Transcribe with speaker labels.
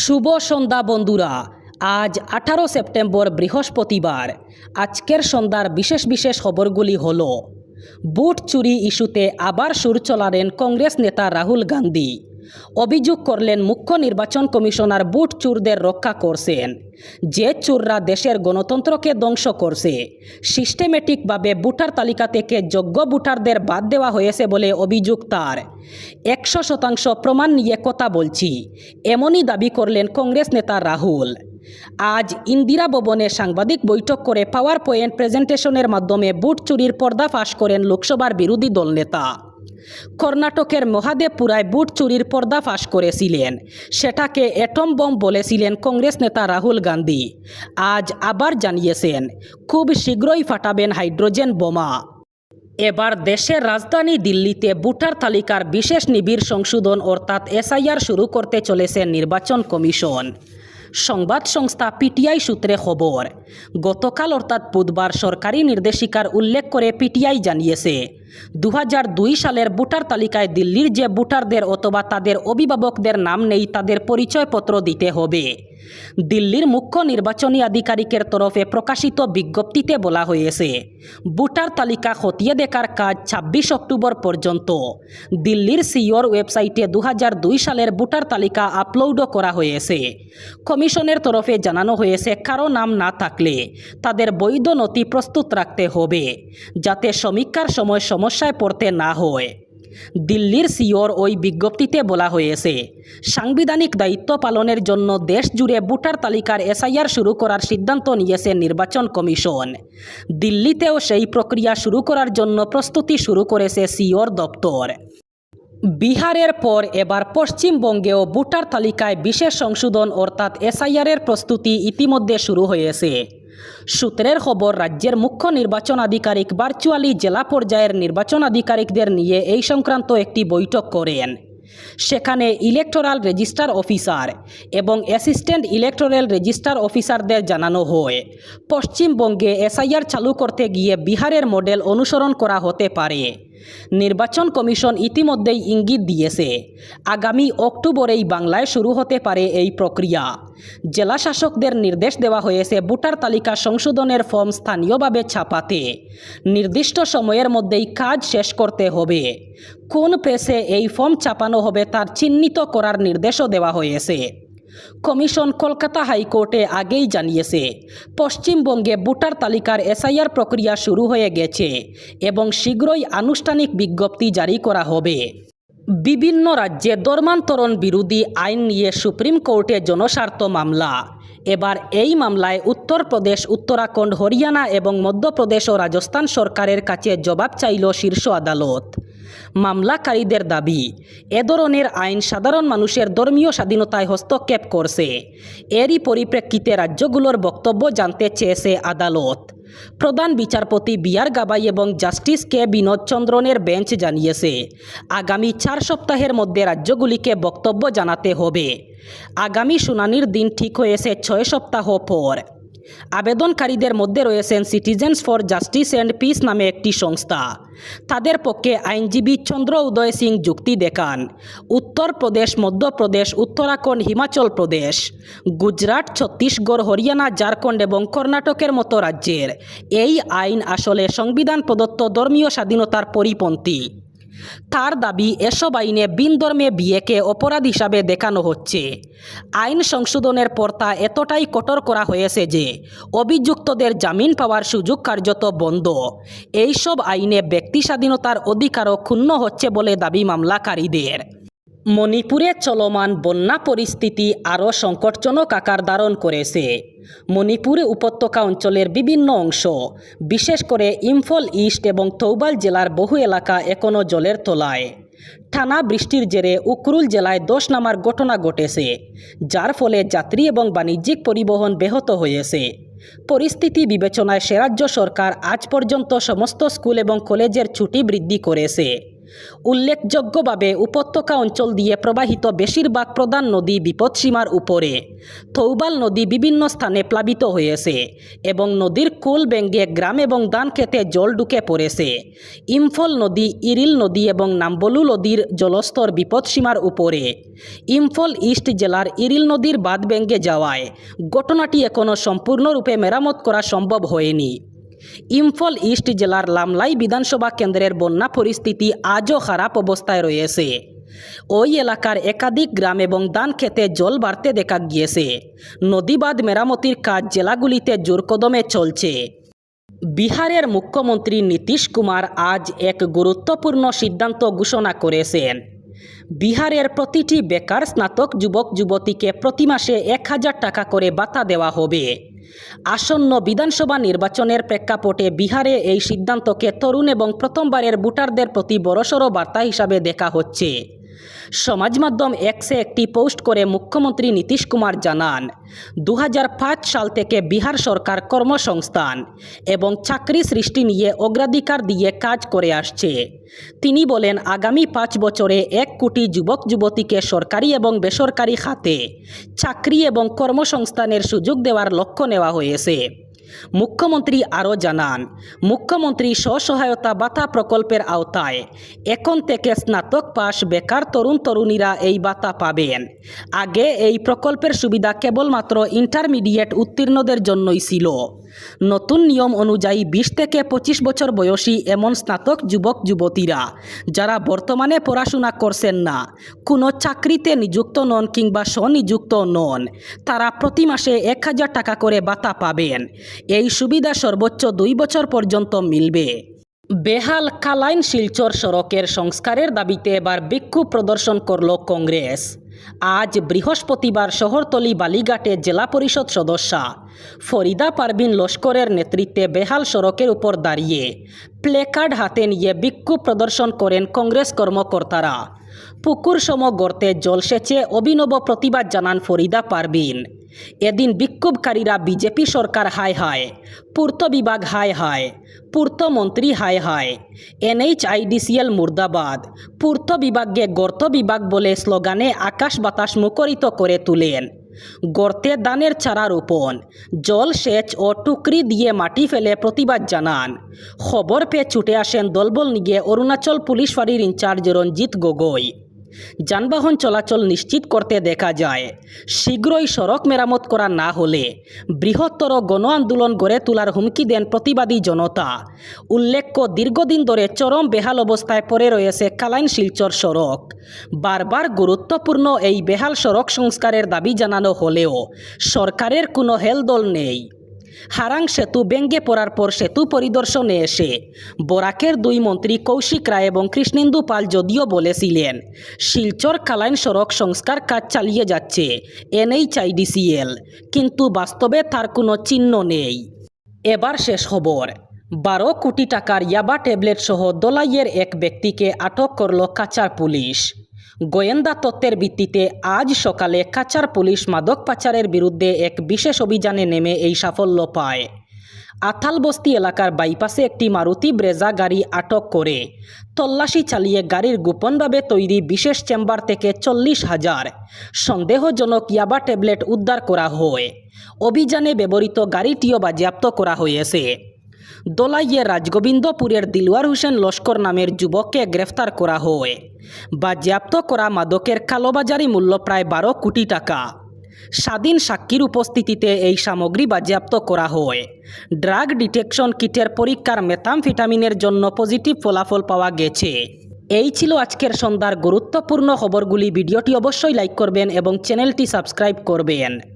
Speaker 1: শুভ সন্ধ্যা বন্ধুরা। আজ আঠারো সেপ্টেম্বর বৃহস্পতিবার। আজকের সন্ধ্যার বিশেষ বিশেষ খবরগুলি হল, বুট চুরি ইস্যুতে আবার সুর চলালেন কংগ্রেস নেতা রাহুল গান্ধী। অভিযোগ করলেন মুখ্য নির্বাচন কমিশনার বুট চুরদের রক্ষা করছেন। যে চুররা দেশের গণতন্ত্রকে ধ্বংস করছে, সিস্টেমেটিকভাবে ভোটার তালিকা থেকে যোগ্য ভোটারদের বাদ দেওয়া হয়েছে বলে অভিযোগ তার। একশো শতাংশ প্রমাণ নিয়ে কথা বলছি, এমনই দাবি করলেন কংগ্রেস নেতা রাহুল। আজ ইন্দিরা ভবনে সাংবাদিক বৈঠক করে পাওয়ার পয়েন্ট প্রেজেন্টেশনের মাধ্যমে বুট চুরির পর্দা ফাঁস করেন লোকসভার বিরোধী দলনেতা কর্ণাটকের মহাদেবপুরায় বুট চুরির পর্দা ফাঁস করেছিলেন। সেটাকে অ্যাটম বম বলেছিলেন কংগ্রেস নেতা রাহুল গান্ধী। আজ আবার জানিয়েছেন, খুব শীঘ্রই ফাটাবেন হাইড্রোজেন বোমা। এবার দেশের রাজধানী দিল্লিতে ভোটার তালিকার বিশেষ নিবিড় সংশোধন অর্থাৎ এসআইআর শুরু করতে চলেছে নির্বাচন কমিশন। সংবাদ সংস্থা পিটিআই সূত্রে খবর, গতকাল অর্থাৎ বুধবার সরকারি নির্দেশিকার উল্লেখ করে পিটিআই জানিয়েছে দু হাজার দুই সালের ভোটার তালিকায় দিল্লির যে ভোটারদের অথবা তাদের অভিভাবকদের নাম নেই তাদের পরিচয়পত্র দিতে হবে। দিল্লির মুখ্য নির্বাচনী আধিকারিকের তরফে প্রকাশিত বিজ্ঞপ্তিতে বলা হয়েছে, ভোটার তালিকা খতিয়ে দেখার কাজ ছাব্বিশ অক্টোবর পর্যন্ত। দিল্লির সিওর ওয়েবসাইটে দু হাজার দুই সালের ভোটার তালিকা আপলোডও করা হয়েছে। কমিশনের তরফে জানানো হয়েছে, কারও নাম না থাকলে তাদের বৈধ নথি প্রস্তুত রাখতে হবে, যাতে সমীক্ষার সময় সমস্যায় পড়তে না হয়। দিল্লির সিওর ওই বিজ্ঞপ্তিতে বলা হয়েছে, সাংবিধানিক দায়িত্ব পালনের জন্য দেশ জুড়ে ভোটার তালিকার এসআইআর শুরু করার সিদ্ধান্ত নিয়েছে নির্বাচন কমিশন। দিল্লিতেও সেই প্রক্রিয়া শুরু করার জন্য প্রস্তুতি শুরু করেছে সিওর দপ্তর। বিহারের পর এবার পশ্চিমবঙ্গেও ভোটার তালিকায় বিশেষ সংশোধন অর্থাৎ এসআইআরের প্রস্তুতি ইতিমধ্যে শুরু হয়েছে। সূত্রের খবর, রাজ্যের মুখ্য নির্বাচন আধিকারিক ভার্চুয়ালি জেলা পর্যায়ের নির্বাচন আধিকারিকদের নিয়ে এই সংক্রান্ত একটি বৈঠক করেন। সেখানে ইলেকটোরাল রেজিস্টার অফিসার এবং অ্যাসিস্ট্যান্ট ইলেকটোরাল রেজিস্টার অফিসারদের জানানো হয়, পশ্চিমবঙ্গে এসআইআর চালু করতে গিয়ে বিহারের মডেল অনুসরণ করা হতে পারে। নির্বাচন কমিশন ইতিমধ্যেই ইঙ্গিত দিয়েছে। আগামী অক্টোবরেই বাংলায় শুরু হতে পারে এই প্রক্রিয়া। জেলা শাসকদের নির্দেশ দেওয়া হয়েছে ভোটার তালিকা সংশোধনের ফর্ম স্থানীয়ভাবে ছাপাতে। নির্দিষ্ট সময়ের মধ্যেই কাজ শেষ করতে হবে। কোন প্রেসে এই ফর্ম ছাপানো হবে তার চিহ্নিত করার নির্দেশও দেওয়া হয়েছে। কমিশন কলকাতা হাইকোর্টে আগেই জানিয়েছে, পশ্চিমবঙ্গে ভোটার তালিকার এসআইআর প্রক্রিয়া শুরু হয়ে গেছে এবং শীঘ্রই আনুষ্ঠানিক বিজ্ঞপ্তি জারি করা হবে। বিভিন্ন রাজ্যে ধর্মান্তরণ বিরোধী আইন নিয়ে সুপ্রিম কোর্টে জনস্বার্থ মামলা। এবার এই মামলায় উত্তরপ্রদেশ, উত্তরাখণ্ড, হরিয়ানা এবং মধ্যপ্রদেশ ও রাজস্থান সরকারের কাছে জবাব চাইল শীর্ষ আদালত। মামলাকারীদের দাবি, এ ধরনের আইন সাধারণ মানুষের ধর্মীয় স্বাধীনতায় হস্তক্ষেপ করছে। এরই পরিপ্রেক্ষিতে রাজ্যগুলোর বক্তব্য জানতে চেয়েছে আদালত। প্রধান বিচারপতি বিআর গাবাই এবং জাস্টিস কে বিনোদ চন্দ্রনের বেঞ্চ জানিয়েছে, আগামী চার সপ্তাহের মধ্যে রাজ্যগুলিকে বক্তব্য জানাতে হবে। আগামী শুনানির দিন ঠিক হয়েছে ছয় সপ্তাহ পর। আবেদনকারীদের মধ্যে রয়েছেন citizens for justice and peace নামে একটি সংস্থা। তাদের পক্ষে আইনজীবী চন্দ্র উদয় সিং যুক্তি দেখান। উত্তরপ্রদেশ মধ্যপ্রদেশ উত্তরাখণ্ড, হিমাচল প্রদেশ, গুজরাট, ছত্তিশগড়, হরিয়ানা, ঝাড়খণ্ড এবং কর্ণাটকের মতো রাজ্যের। এই আইন আসলে সংবিধান প্রদত্ত ধর্মীয় স্বাধীনতার পরিপন্থী। তার দাবি, এসব আইনে বিন ধর্মে বিয়েকে অপরাধ হিসাবে দেখানো হচ্ছে। আইন সংশোধনের পর তা এতটাই কঠোর করা হয়েছে যে, অভিযুক্তদের জামিন পাওয়ার সুযোগ কার্যত বন্ধ। এইসব আইনে ব্যক্তি স্বাধীনতার অধিকারও ক্ষুণ্ণ হচ্ছে বলে দাবি মামলাকারীদের। মণিপুরে চলমান বন্যা পরিস্থিতি আরও সংকটজনক আকার ধারণ করেছে। মণিপুরে উপত্যকা অঞ্চলের বিভিন্ন অংশ, বিশেষ করে ইম্ফল ইস্ট এবং থৌবাল জেলার বহু এলাকা এখনও জলের তলায়। টানা বৃষ্টির জেরে উকরুল জেলায় দোষ নামার ঘটনা ঘটেছে, যার ফলে যাত্রী এবং বাণিজ্যিক পরিবহন ব্যাহত হয়েছে। পরিস্থিতি বিবেচনায় সে রাজ্য সরকার আজ পর্যন্ত সমস্ত স্কুল এবং কলেজের ছুটি বৃদ্ধি করেছে। উল্লেখযোগ্যভাবে উপত্যকা অঞ্চল দিয়ে প্রবাহিত বেশিরভাগ প্রধান নদী বিপদসীমার উপরে। থৌবাল নদী বিভিন্ন স্থানে প্লাবিত হয়েছে এবং নদীর কুল ব্যঙ্গে গ্রাম এবং ধান খেতে জল ঢুকে পড়েছে। ইম্ফল নদী, ইরিল নদী এবং নাম্বলু নদীর জলস্তর বিপদসীমার উপরে। ইম্ফল ইস্ট জেলার ইরিল নদীর বাঁধ ভেঙে যাওয়ায় ঘটনাটি এখনও সম্পূর্ণরূপে মেরামত করা সম্ভব হয়নি। ইম্ফল ইস্ট জেলার লামলাই বিধানসভা কেন্দ্রের বন্যা পরিস্থিতি আজও খারাপ অবস্থায় রয়েছে। ওই এলাকার একাধিক গ্রাম এবং দান খেতে জল বাড়তে দেখা গিয়েছে। নদীবাদ মেরামতির কাজ জেলাগুলিতে জোরকদমে চলছে। বিহারের মুখ্যমন্ত্রী নীতিশ কুমার আজ এক গুরুত্বপূর্ণ সিদ্ধান্ত ঘোষণা করেছেন। বিহারের প্রতিটি বেকার স্নাতক যুবক যুবতীকে প্রতি মাসে এক হাজার টাকা করে বাতা দেওয়া হবে। আসন্ন বিধানসভা নির্বাচনের প্রেক্ষাপটে বিহারে এই সিদ্ধান্তকে তরুণ এবং প্রথমবারের ভোটারদের প্রতি বড়সড় বার্তা হিসাবে দেখা হচ্ছে। সমাজ মাধ্যম এক্সে একটি পোস্ট করে মুখ্যমন্ত্রী নীতিশ কুমার জানান দু হাজার পাঁচ সাল থেকে বিহার সরকার কর্মসংস্থান এবং চাকরি সৃষ্টি নিয়ে অগ্রাধিকার দিয়ে কাজ করে আসছে। তিনি বলেন, আগামী পাঁচ বছরে এক কোটি যুবক যুবতীকে সরকারি এবং বেসরকারি খাতে চাকরি এবং কর্মসংস্থানের সুযোগ দেওয়ার লক্ষ্য নেওয়া হয়েছে। মুখ্যমন্ত্রী আরও জানান, মুখ্যমন্ত্রী স্বসহায়তা ভাতা প্রকল্পের আওতায় এখন থেকে স্নাতক পাশ বেকার তরুণ তরুণীরা এই ভাতা পাবেন। আগে এই প্রকল্পের সুবিধা কেবলমাত্র ইন্টারমিডিয়েট উত্তীর্ণদের জন্যই ছিল। নতুন নিয়ম অনুযায়ী বিশ থেকে পঁচিশ বছর বয়সী এমন স্নাতক যুবক, যুবতীরা যারা বর্তমানে পড়াশোনা করছেন না, কোনো চাকরিতে নিযুক্ত নন কিংবা স্বনিযুক্ত নন, তারা প্রতি মাসে এক হাজার টাকা করে ভাতা পাবেন। এই সুবিধা সর্বোচ্চ দুই বছর পর্যন্ত মিলবে। বেহাল কালাইন শিলচর সড়কের সংস্কারের দাবিতে এবার বিক্ষোভ প্রদর্শন করল কংগ্রেস। আজ বৃহস্পতিবার শহরতলি বালিঘাটে জেলা পরিষদ সদস্যা ফরিদা পারভিন লস্করের নেতৃত্বে বেহাল সড়কের উপর দাঁড়িয়ে প্লেকার্ড হাতে নিয়ে বিক্ষোভ প্রদর্শন করেন কংগ্রেস কর্মকর্তারা। পুকুর সম গর্তে জলসেচে অভিনব প্রতিবাদ জানান ফরিদা পারভিন। এদিন বিক্ষোভকারীরা বিজেপি সরকার হায় হায়, পূর্ত বিভাগ হায় হায়, পূর্ত মন্ত্রী হায় হায়, এনএইচআইডিসিএল মুর্দাবাদ, পূর্ত বিভাগকে গর্ত বিভাগ বলে স্লোগানে আকাশ বাতাস মুখরিত করে তুলেন। গর্তে দানের চারা রোপণ, জল সেচ ও টুকরি দিয়ে মাটি ফেলে প্রতিবাদ জানান। খবর পেয়ে ছুটে আসেন দলবল নিয়ে অরুণাচল পুলিশ ফাঁড়ির ইনচার্জ রঞ্জিত গগৈ। যানবাহন চলাচল নিশ্চিত করতে দেখা যায়। শীঘ্রই সড়ক মেরামত করা না হলে বৃহত্তর গণ আন্দোলন গড়ে তোলার হুমকি দেন প্রতিবাদী জনতা। উল্লেখ্য, দীর্ঘদিন ধরে চরম বেহাল অবস্থায় পড়ে রয়েছে কালাইন শিলচর সড়ক। বারবার গুরুত্বপূর্ণ এই বেহাল সড়ক সংস্কারের দাবি জানানো হলেও সরকারের কোনো হেলদোল নেই। হারাং সেতু ব্যঙ্গে পড়ার পর সেতু পরিদর্শনে এসে। বরাকের দুই মন্ত্রী কৌশিক রায় এবং কৃষ্ণেন্দু পাল যদিও বলেছিলেন, শিলচর কালাইন সড়ক সংস্কার কাজ চালিয়ে যাচ্ছে, এনএইচআইডিসিএল, কিন্তু বাস্তবে তার কোনো চিহ্ন নেই। এবার শেষ খবর। বারো কোটি টাকার ইয়াবা ট্যাবলেট সহ দোলাইয়ের এক ব্যক্তিকে আটক করল কাচার পুলিশ। গোয়েন্দা তত্ত্বের ভিত্তিতে আজ সকালে কাচার পুলিশ মাদক পাচারের বিরুদ্ধে এক বিশেষ অভিযানে নেমে এই সাফল্য পায়। আথালবস্তি এলাকার বাইপাসে একটি মারুতি ব্রেজা গাড়ি আটক করে। তল্লাশি চালিয়ে গাড়ির গোপনভাবে তৈরি বিশেষ চেম্বার থেকে চল্লিশ হাজার। সন্দেহজনক ইয়াবা ট্যাবলেট উদ্ধার করা হয়। অভিযানে ব্যবহৃত গাড়িটিও বাজেয়াপ্ত করা হয়েছে। দোলাইয়ে রাজগোবিন্দপুরের দিলওয়ার হোসেন লস্কর নামের যুবককে গ্রেফতার করা হয়। বাজেয়াপ্ত করা মাদকের কালোবাজারি মূল্য প্রায় বারো কোটি টাকা। স্বাধীন সাক্ষীর উপস্থিতিতে এই সামগ্রী বাজেয়াপ্ত করা হয়। ড্রাগ ডিটেকশন কিটের পরীক্ষার মেথামফিটামিনের জন্য পজিটিভ ফলাফল পাওয়া গেছে। এই ছিল আজকের সন্ধ্যার গুরুত্বপূর্ণ খবরগুলি। ভিডিওটি অবশ্যই লাইক করবেন এবং চ্যানেলটি সাবস্ক্রাইব করবেন।